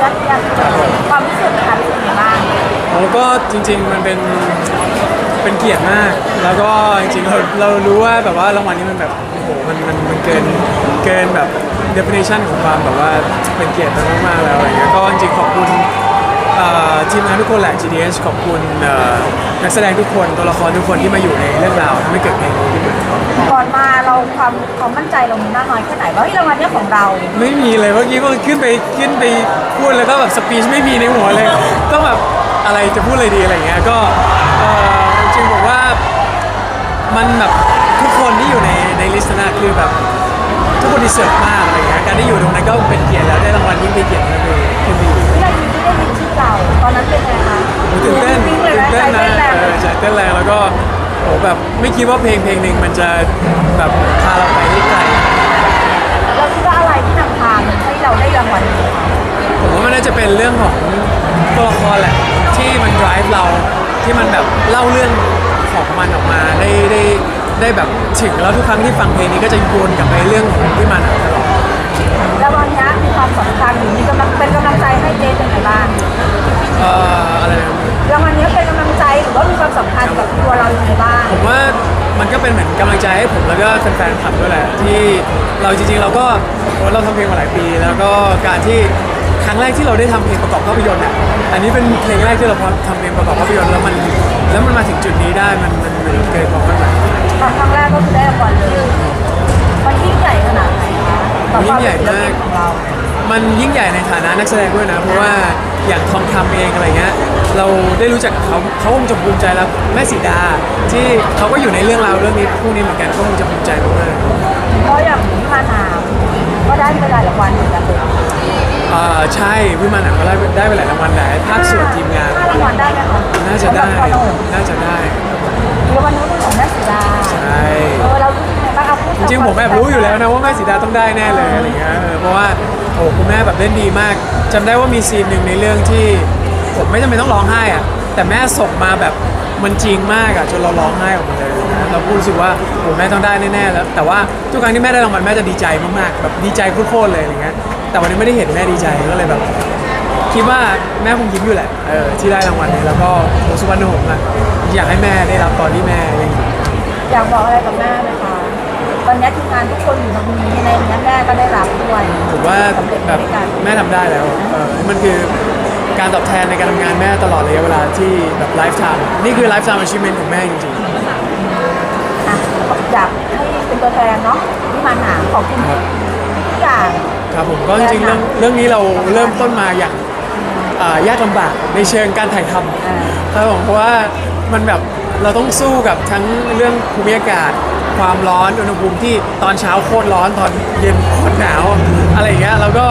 ยอดเยี่ยมความรู้สึกคะรู้สึกยังไงบ้างผมก็จริง ๆ มันเป็นเป็นเกียรติมาก แล้วก็จริงๆเราเรารู้ว่าแบบว่ารางวัลนี้มันแบบโอ้โหมันมันมันเกินเกินแบบ definition ของความแบบว่าเป็นเกียรติมากๆแล้วอะไรเงี้ยก็จริงๆขอบคุณเอ่อทีมงานทุกคนแหละ GDS ขอบคุณเอ่อนักแสดงทุกคนตัวละครทุกคนที่มาอยู่ในเรื่องราวทำให้เกิดเพลงนี้ขึ้นมา ก่อนมา ความความมั่นใจเรามีมากน้อยแค่ไหนว่าเฮ้ยรางวัลเนี้ยของเรา ไม่มีเลยเมื่อกี้ก็ขึ้นไปขึ้นไปพูดแล้วก็แบบสปีชไม่มีในหัวเลยต้องแบบอะไรจะพูดอะไรดีอะไรเงี้ยก็เอ่อจริงๆผมว่ามันแบบทุกคนที่อยู่ในในลิสต์นะคือแบบทุกคนดีเสิร์ฟมากอะไรเงี้ยการได้อยู่ตรงนั้นก็เป็นเกียรติแล้วได้รางวัลยิ่งเป็นเกียรติมากเลย แบบไม่คิดว่าเพลงเพลงหนึ่งมันจะแบบพาเราไปได้ไกลเราคิดว่าอะไรที่นำทางให้เราได้รางวัลนี้ผมว่ามันน่าจะเป็นเรื่องของตัวละครแหละที่มัน drive เราที่มันแบบเล่าเรื่องของมันออกมาได้ได้ได้แบบถึงแล้วทุกครั้งที่ฟังเพลงนี้ก็จะโยนกลับไปเรื่องของที่มันอะตลอดรางวัลนี้มีความสำคัญหรือมีกำลังเป็นกำลังใจให้เจนยังไงบ้างเอ่ออะไรนะรางวัลนี้ ก็เป็นเหมือนกำลังใจให้ผมแล้วก็แฟนๆคลับด้วยแหละ ที่เราจริงๆเราก็โอ้เราทำเพลงมาหลายปี แล้วก็การที่ครั้งแรกที่เราได้ทำเพลงประกอบภาพยนตร์เนี่ยอันนี้เป็นเพลงแรกที่เราทำเพลงประกอบภาพยนตร์แล้วมันแล้วมันมาถึงจุดนี้ได้มันมันมันเกินความคาดหมาย ครั้งแรกก็คือได้รางวัลเลยมันยิ่งใหญ่ขนาดไหนคะกับความเป็นศิลปินของเรา มันยิ่งใหญ่ในฐานะนักแสดงด้วยนะ เพราะว่า อย่างทองคำเองอะไรเงี้ยเราได้รู้จักกับเขาเขาคงจะภูมิใจแล้วแม่สีดาที่เขาก็อยู่ในเรื่องราวเรื่องนี้พวกนี้เหมือนกันเขาคงจะภูมิใจมากเพราะอย่างที่มาถามก็ได้ไปหลายรางวัลเหมือนกันเลยๆอ่าใช่พี่มันอะก็ได้ได้ไปหลายรางวัลหลายภาคส่วนทีมงาน ห้ารางวัลได้ไหมคะน่าจะได้ สำหรับตัวเราน่าจะได้รางวัลนี้เป็นของแม่สีดาใช่เออเรารู้สึกยังไงบ้างเอาพูดจริงๆผมแอบรู้อยู่แล้วนะว่าแม่สีดาต้องได้แน่เลยอะไรเงี้ยเออเพราะว่าโอ้คุณแม่แบบเล่นดีมาก จำได้ว่ามีซีนหนึ่งในเรื่องที่ผมไม่จำเป็นต้องร้องไห้อะแต่แม่ส่งมาแบบมันจริงมากอะจนเราร้องไห้ออกมาเลยนะเราพูดรู้สึกว่าโอ้แม่ต้องได้แน่ๆแล้ว แต่ว่าทุกครั้งที่แม่ได้รางวัลแม่จะดีใจมากๆแบบดีใจโคตรๆเลยอะไรเงี้ยแต่วันนี้ไม่ได้เห็นแม่ดีใจก็เลยแบบ คิดว่าแม่คงยิ้มอยู่แหละเออที่ได้รางวัลนี้แล้วก็โอ้สุวรรณหงส์อะอยากให้แม่ได้รับตอนที่แม่ยังอยู่อยากบอกอะไรกับแม่ไหมคะ ตอนนี้ทีมงานทุกคนอยู่ตรงนี้นนี้แม่ก็ได้รับด้วย ผมว่าสำเร็จแบบด้วยกันแม่ทำได้แล้วเออมันคือการตอบแทนในการทำงานแม่ตลอดระยะเวลาที่แบบไลฟ์ไทม์นี่คือไลฟ์ไทม์อาชีพเมนของแม่จริงอะอยากให้เป็นตัวแทนเนาะที่มาหนาขอบคุณๆครับทุกอย่าง ครับผมก็จริงๆเรื่องเรื่องนี้เราเริ่มต้นมาอย่างอ่ายากลำบากในเชิงการถ่ายทำอ่า ครับผมเพราะว่ามันแบบ เราต้องสู้กับทั้งเรื่องภูมิอากาศ ความร้อนอุณหภูมิที่ตอนเช้าโคตรร้อนตอนเย็นโคตรหนาว อะไรอย่างเงี้ยแล้วก็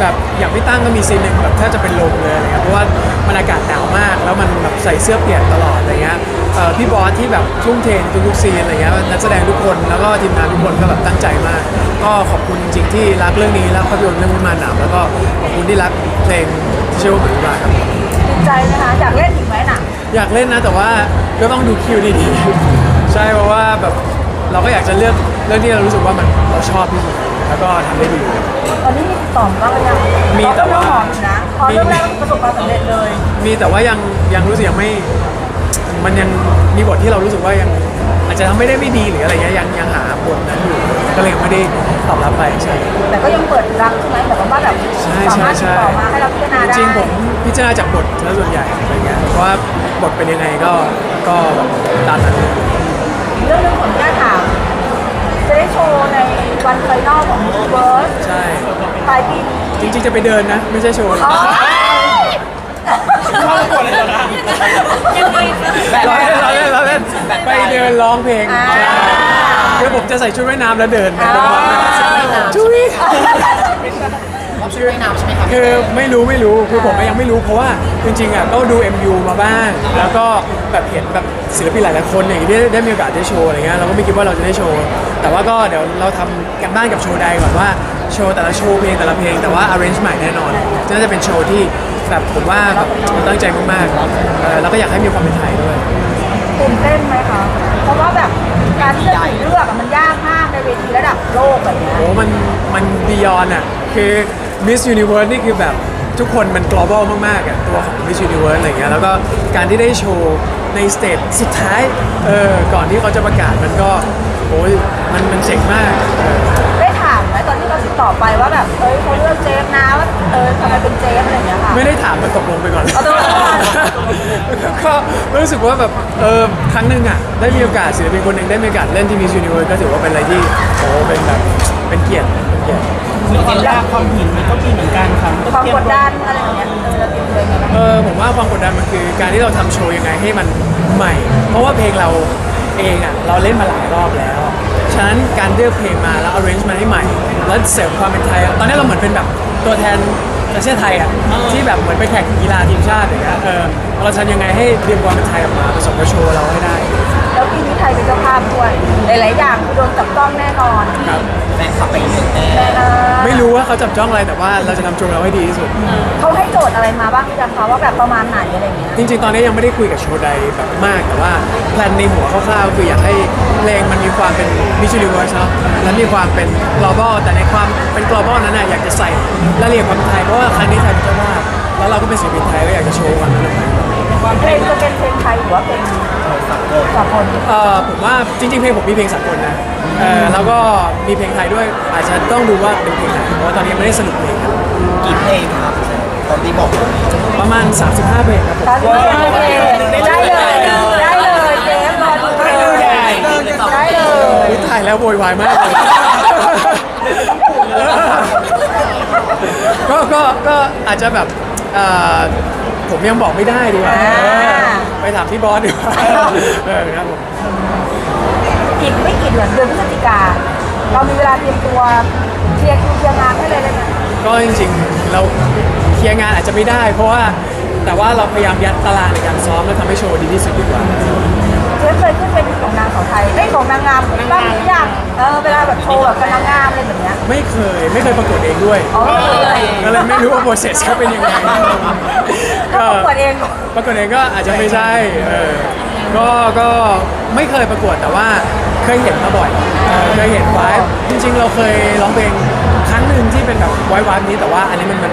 แบบอย่างพี่ตั้งก็มีซีนหนึ่งแบบแทบจะเป็นลมเลยอะไรเงี้ยเพราะว่ามันอากาศหนาวมาก แล้วมันแบบใส่เสื้อเปียกตลอดอะไรเงี้ยเอ่อพี่บอสที่แบบทุ่มเทในทุกๆซีนอะไรเงี้ยนักแสดงทุกคนแล้วก็ทีมงานทุกคนก็แบบตั้งใจมาก ก็ขอบคุณจริงๆที่รักเรื่องนี้รักภาพยนตร์เรื่องวิมานหนามแล้วก็ขอบคุณที่รักเพลงที่ชื่อว่าเหมือนมาครับ ดีใจไหมคะอยากเล่นอีกไหมหนังอยากเล่นนะแต่ว่า ก็ต้องดูคิวดีๆ ใช่เพราะว่าแบบเราก็อยากจะเลือกเรื่องที่เรารู้สึกว่ามันเราชอบที่สุดแล้วก็ทำได้ดี ตอนนี้มีติดต่อมาบ้างหรือยังมีแต่ว่า เรก็เริ่มหอมอยู่นะพอเรื่องแรกประสบความสำเร็จเลยมีแต่ว่ายังยังรู้สึกยังไม่มันยังมีบทที่เรารู้สึกว่ายังอาจจะทำไม่ได้ไม่ดีหรืออะไรเงี้ยยังยังหาบทนั้นอยู่ก็เลยยังไม่ได้ตอบรับไปใช่ แต่ก็ยังเปิดรับใช่ไหมแบบว่าแบบใช่สาใช่มารถติดใช่ต่อมาให้เราพิจารณาได้จริงๆผมพิจารณาจากบทแล้วส่วนใหญ่อะไรเงี้ยเพราะว่าบทเป็นยังไงก็ ก็แบบตามนั้นเลยเรื่องหนึงผมอยากถามจะได้โชว์ในวันไฟนอลของเวิร์สใช่ปลายปีนี้จริงๆจะไปเดินนะ ไม่ใช่โชว์อ๋อเข้าก่อนเลยเหรอนะเราเล่นเราเล่นเราเล่นไปเดินร้องเพลงใช่คือผมจะใส่ชุดว่ายน้ำแล้วเดินไปตรงนั้น ชุยรับช่วยนำใช่ไหมครับคือไม่รู้ไม่รู้คือผมยังไม่รู้เพราะว่าจริงๆอะก็ดู MU มาบ้าง แล้วก็แบบเห็นแบบศิลปินหลายๆคนอย่างนี้ได้ได้มีโอกาสได้โชว์อะไรเงี้ยเราก็ไม่คิดว่าเราจะได้โชว์ แต่ว่าก็เดี๋ยวเราทำกันบ้านกับโชว์ใดก่อนว่าโชว์แต่ละโชว์เพลงแต่ละเพลงแต่ว่า arrange ใหม่แน่นอนน่าจะเป็นโชว์ที่แบบผมว่าแบบตั้งใจมากๆเออแล้วก็อยากให้มีความเป็นไทยด้วย ตื่นเต้นไหมคะ เพราะว่าแบบการที่จะถูกเลือกอะมันยากมากในเวทีระดับโลกแบบเนี้ย โอ้มันมันบียอนอะ คือ Miss Universe นี่คือแบบทุกคนมัน global มากๆอะตัวของ Miss Universe อะไรเงี้ยแล้วก็การที่ได้โชว์ในสเตจสุดท้ายเออก่อนที่เขาจะประกาศมันก็โอ้ยมันมันเจ๋งมากเออได้ถามไหมตอนที่เราติดต่อไปว่าแบบเอ้ยเขาเลือกเจฟนะว่าเออทำไมเป็นเจฟอะไรอย่างเงี้ยค่ะ ไม่ได้ถามมันตกลงไปก่อน เอาตกลงไปก่อน ก็รู้สึกว่าแบบเออครั้งหนึ่งอะได้มีโอกาสศิลปินคนหนึ่งได้มีโอกาสเล่นที่ Miss Universe ก็ถือว่าเป็นอะไรที่โอ้เป็นแบบเป็นเกียรติเป็นเกียรติ มีความยากความหินมันก็มีเหมือนกันครับความกดดันอะไรอย่างเงี้ยเออเราเตรียมตัวยังไงบ้างเออผมว่าความกดดันมันคือการที่เราทำโชว์ยังไงให้มันใหม่ เพราะว่าเพลงเราเองอะเราเล่นมาหลายรอบแล้ว ฉะนั้นการเลือกเพลงมาแล้ว arrange มันให้ใหม่ แล้วเสริมความเป็นไทยอะตอนนี้เราเหมือนเป็นแบบตัวแทนประเทศไทยอะที่แบบเหมือนไปแข่งกีฬาทีมชาติอย่างเงี้ยเออเราทำยังไงให้เตรียมความเป็นไทยออกมาผสมกับโชว์เราให้ได้ ยเป็นเจ้าภาพด้วย หลาย ๆ อย่างคือโดนจับต้องแน่นอนครับแฟนคลับไปเยอะแน่แต่เออไม่รู้ว่าเขาจับจ้องอะไรแต่ว่าเราจะทำโชว์เราให้ดีที่สุด เขาให้โจทย์อะไรมาบ้างพี่จำคะว่าแบบประมาณไหนอะไรอย่างเงี้ย จริงๆ ตอนนี้ยังไม่ได้คุยกับโชว์ใดแบบมากแต่ว่าแพลนในหัวคร่าวๆคืออยากให้เพลงมันมีความเป็น Miss Universe เนาะและมีความเป็น global แต่ในความเป็น global นั้นน่ะอยากจะใส่รายละเอียดความเป็นไทยเพราะว่าครั้งนี้ไทยเป็นเจ้าภาพแล้วเราก็เป็นศิลปินไทยก็อยากจะโชว์ความเป็นไทย เพลงจะเป็นเพลงไทยหรือว่าเพลงสากลเอ่อผมว่าจริงๆเพลงผมมีเพลงสากลนะเออแล้วก็มีเพลงไทยด้วยอาจจะต้องดูว่าเป็นเพลงไหนเพราะว่าตอนนี้ยังไม่ได้สรุปเพลงครับกี่เพลงครับตอนที่บอกประมาณ 35เพลงครับผมตอนนี้โอเคได้เลยได้เลยเจฟรอดูเลยได้เลยอุ๊ยถ่ายแล้วโวยวายมากเลยก็ก็ก็อาจจะแบบเอ่อ ผมยังบอกไม่ได้ดีกว่าอ่าไปถามพี่บอสดีกว่าเออครับผมอีกไม่กี่เดือนเดือนพฤศจิกา เรามีเวลาเตรียมตัวเคลียร์คิวเคลียร์งานให้เลยเลยนะก็จริงๆเราเคลียร์งานอาจจะไม่ได้ เพราะว่าแต่ว่าเราพยายามยัดตารางในการซ้อมและทำให้โชว์ดีที่สุดดีกว่า เจฟเคยขึ้นเป็นของนางสาวไทยได้ของนางงามบ้างหรือยังเออเวลาแบบโชว์แบบกับนางงามอะไรแบบเนี้ยไม่เคยไม่เคยประกวดเองด้วยอ๋อไม่เคยเลยก็เลยไม่รู้ว่าโปรเซสเขาเป็นยังไงก็ประกวดเองประกวดเองก็อาจจะไม่ใช่เออก็ก็ไม่เคยประกวดแต่ว่าเคยเห็นมาบ่อยเออเคยเห็นไว้จริง ๆ เราเคยร้องเพลงครั้งหนึ่งที่เป็นแบบไว้วันนี้แต่ว่าอันนี้มันมัน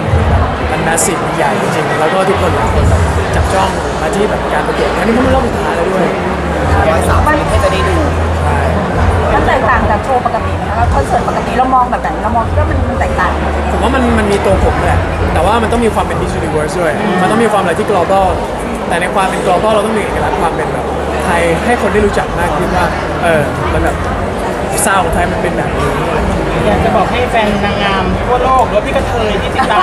มันแมสซีฟใหญ่จริงๆแล้วก็ทุกคนหลายคนแบบจับจ้องมาที่แบบการประกวดอันนี้ก็ไม่รอบสุดท้ายแล้วด้วย ร้อยสามสิบให้จะได้ดูใช่มันแตกต่างจากโชว์ปกตินะคะแล้วคอนเสิร์ตปกติเรามองแบบไหนเรามองคิดว่ามันแตกต่างผมว่ามันมันมีตัวผมแหละแต่ว่ามันต้องมีความเป็น Miss Universe ด้วย มันต้องมีความอะไรที่ global แต่ในความเป็น global เราต้องมีเอกลักษณ์ความเป็นแบบไทยให้คนได้รู้จักมากขึ้นว่าเออมันแบบซาวด์ของไทยมันเป็นแบบนี้อยากจะบอกให้แฟนนางงามทั่วโลกหรือว่าพี่กระเทยที่ติดตาม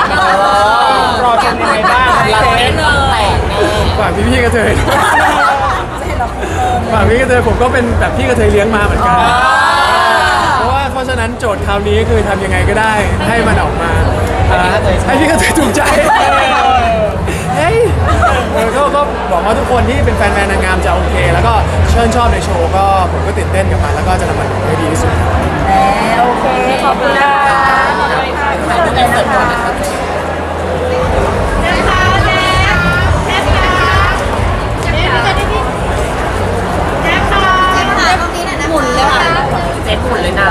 รอชมยังไงบ้างเราแน่นอนแตกแน่ฝากพี่พี่ๆกระเทย ด้วยฝากพี่กระเทยผมก็เป็นแบบพี่กระเทยเลี้ยงมาเหมือนกันเพราะว่าเพราะฉะนั้นโจทย์คราวนี้คือทำยังไงก็ได้ให้มันออกมาอ่าให้พี่กระเทยถูกใจเฮ้ยเออก็ก็บอกว่าทุกคนที่เป็นแฟนแฟนนางงามจะโอเค แล้วก็เชิญชอบในโชว์ก็ผมก็ตื่นเต้นกับมันแล้วก็จะทำมันออกมาให้ดีที่สุดแหมโอเค ขอบคุณนะคะขอบคุณค่ะขอบคุณนะคะ มุนเลยค่ะเจ็ดหมุนเลยนะ